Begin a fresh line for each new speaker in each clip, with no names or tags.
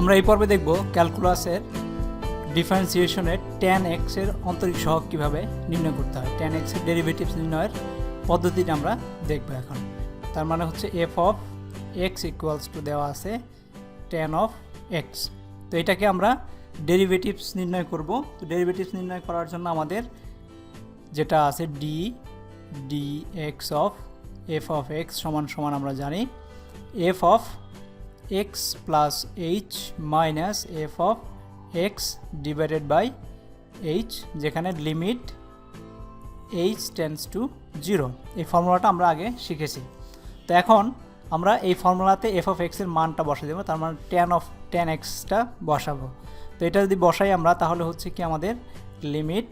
আমরা এই পর্বে দেখব ক্যালকুলাসের ডিফারেন্সিয়েশনের ট্যান এক্সের অন্তরিক সহগ কীভাবে নির্ণয় করতে হয়। ট্যান এক্সের ডেরিভেটিভস নির্ণয়ের পদ্ধতিটা আমরা দেখব এখন। তার মানে হচ্ছে F of X equals to দেওয়া আছে ট্যান অফ এক্স তো এটাকে আমরা ডেরিভেটিভস নির্ণয় করব। তো ডেরিভেটিভস নির্ণয় করার জন্য আমাদের যেটা আছে D D X of F of X সমান সমান আমরা জানি F of X plus H minus F of X divided by H যেখানে limit H tends to zero এই ফর্মুলাটা আমরা আগে শিখেছি। তো এখন আমরা এই ফর্মুলাতে এফ অফ এক্সের মানটা বসে দেবো, তার মানে টেন অফ টেন এক্সটা বসাবো। তো এটা যদি বসাই আমরা, তাহলে হচ্ছে কি আমাদের limit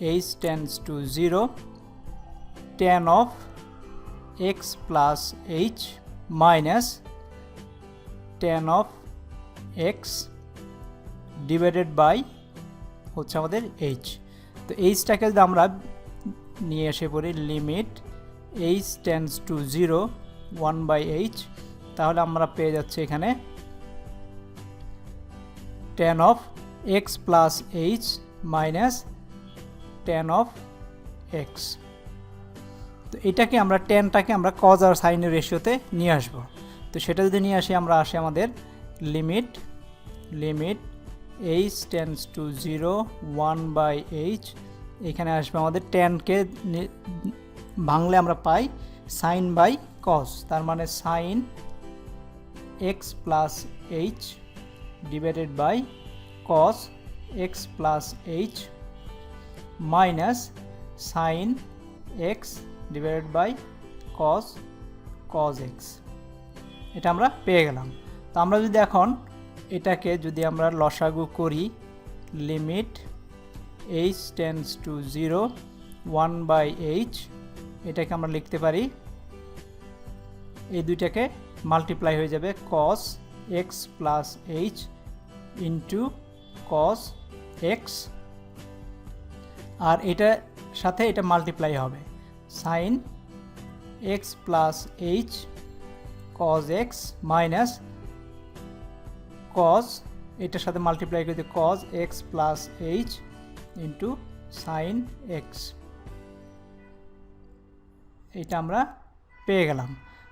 H tends to zero tan of X plus H minus tan of X divided by হচ্ছে আমাদের এইচ তো এইচটাকে যদি আমরা নিয়ে এসে পড়ি limit H tends to zero one by H তাহলে আমরা পেয়ে যাচ্ছি এখানে tan of X plus H minus tan of X তো এটাকে আমরা টেনটাকে আমরা কজ আর সাইনের রেশিওতে নিয়ে আসব। তো সেটা যদি নিয়ে আসি, আমরা আসি আমাদের limit limit H tends to zero one by H এখানে আসবে আমাদের টেনকে ভাঙলে আমরা পাই সাইন বাই কস তার মানে sine X plus H divided by cos X plus H minus sine X divided by cos cos X এটা আমরা পেয়ে গেলাম। তো আমরা যদি এখন এটাকে যদি আমরা লসাগু করি limit H tends to zero one by H এটাকে আমরা লিখতে পারি, এই দুইটাকে মাল্টিপ্লাই হয়ে যাবে cos X plus H into cos X আর এটার সাথে এটা মাল্টিপ্লাই হবে। Sine X plus H cos X minus cos এটার সাথে মাল্টিপ্লাই করে দিই cos X plus H into sine X এটা আমরা পেয়ে গেলাম।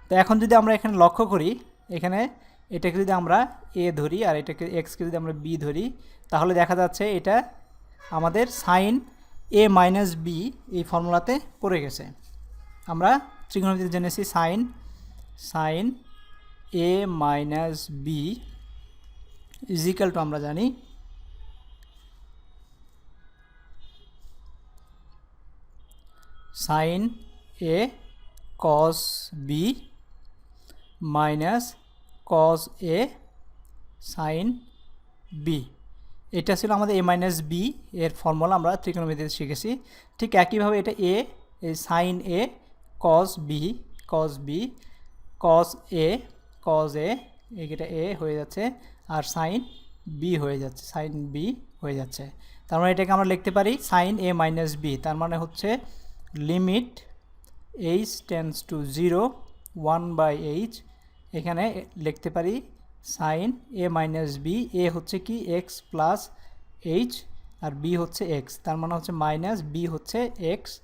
তো এখন যদি আমরা এখানে লক্ষ্য করি, এখানে এটাকে যদি আমরা এ ধরি আর এটাকে এক্সকে যদি আমরা বি ধরি, তাহলে দেখা যাচ্ছে এটা আমাদের সাইন এ মাইনাস বি এই ফর্মুলাতে পড়ে গেছে। আমরা ত্রিকোণমিতিতে জেনেছি sine sine A minus B is equal to আমরা জানি sine A cos B minus cos A sine B এটা ছিল আমাদের এ মাইনাস বি এর ফর্মুলা আমরা ত্রিকোণমিতিতে শিখেছি। ঠিক একইভাবে এটা A sine A cos B cos B cos A cos A এটা এ হয়ে যাচ্ছে, আর সাইন বি হয়ে যাচ্ছে সাইন বি হয়ে যাচ্ছে। তার মানে এটাকে আমরা লিখতে পারি সাইন এ মাইনাস বি তার মানে হচ্ছে limit H tends to zero one by H এখানে লিখতে পারি sine A minus B A হচ্ছে কি এক্স প্লাস এইচ আর বি হচ্ছে এক্স তার মানে হচ্ছে মাইনাস বি হচ্ছে এক্স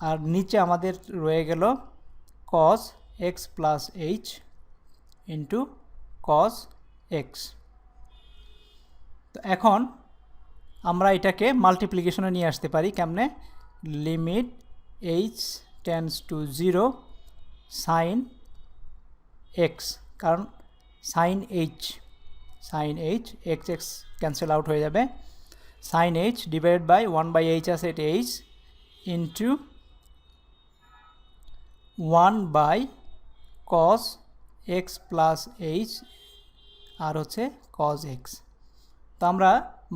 আর নিচে আমাদের রয়ে গেল cos X plus H into cos X তো এখন আমরা এটাকে মাল্টিপ্লিকেশনে নিয়ে আসতে পারি, কেমনে? Limit H tends to zero sine X কারণ sine H sine H X X cancel out হয়ে যাবে। Sine H divided by one by H আছে, এটা H into one by cos X plus H আর হচ্ছে কজ এক্স তো আমরা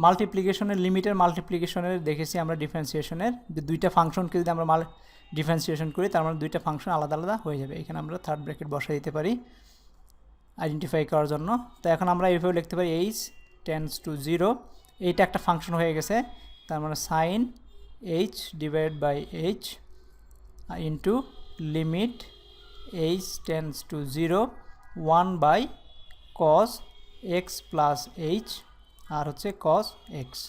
মাল্টিপ্লিকেশনের লিমিটের মাল্টিপ্লিকেশনের দেখেছি আমরা ডিফারেন্সিয়েশনের যে দুইটা ফাংশনকে যদি আমরা মাল ডিফারেন্সিয়েশন করি, তার মানে দুইটা ফাংশন আলাদা আলাদা হয়ে যাবে। এখানে আমরা থার্ড ব্র্যাকেট বসাই দিতে পারি। আইডেন্টিফাই করার জন্য। তো এখন আমরা এইভাবে লিখতে পারি এইচ টেন্স টু জিরো এইটা একটা ফাংশন হয়ে গেছে। তার মানে sine H divide by H into limit H tends to zero one by cos X plus H আর হচ্ছে কস এক্স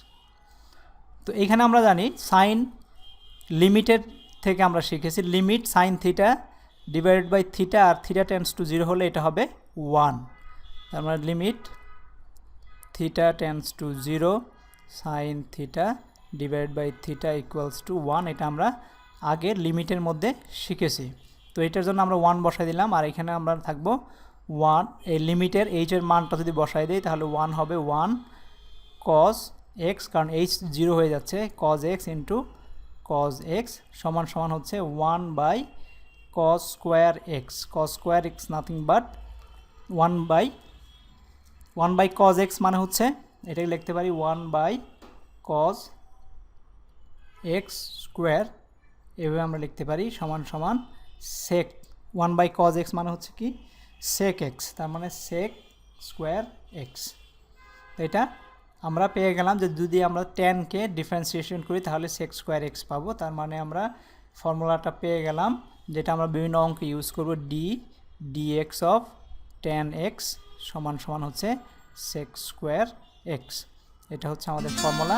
তো এখানে আমরা জানি সাইন লিমিটেড থেকে আমরা শিখেছি। Limit sine theta divided by theta R theta tends to zero হলে এটা হবে ওয়ান তার মানে limit theta tends to zero sine theta divide by theta equals to one এটা আমরা আগের লিমিটের মধ্যে শিখেছি। তো এটার জন্য আমরা ওয়ান বসাই দিলাম, আর এখানে আমরা থাকব ওয়ান এই লিমিটের এইচের মানটা যদি বসাই দিই, তাহলে ওয়ান হবে ওয়ান কজ এক্স কারণ এইচ জিরো হয়ে যাচ্ছে cos X into cos X সমান সমান হচ্ছে one by cos square X cos square X nothing but one by one by cos X মানে হচ্ছে, এটাকে লিখতে পারি one by cos X square, এভাবে আমরা লিখতে পারি সমান সমান sec one by cos X মানে হচ্ছে কি? সেক এক্স তার মানে সেক স্কোয়ার এক্স এটা আমরা পেয়ে গেলাম যে যদি আমরা টেনকে ডিফারেন্সিয়েশন করি, তাহলে সেক স্কোয়ার এক্স পাবো। তার মানে আমরা ফর্মুলাটা পেয়ে গেলাম, যেটা আমরা বিভিন্ন অঙ্কে ইউজ করব D D X of tan X সমান সমান হচ্ছে সেক্স স্কোয়ার এক্স এটা হচ্ছে আমাদের ফর্মুলা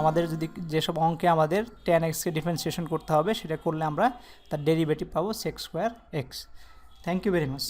আমাদের যদি যেসব অঙ্কে আমাদের টেন এক্সকে ডিফারেন্সিয়েশন করতে হবে, সেটা করলে আমরা তার ডেরিভেটিভ পাবো sec square X thank you very much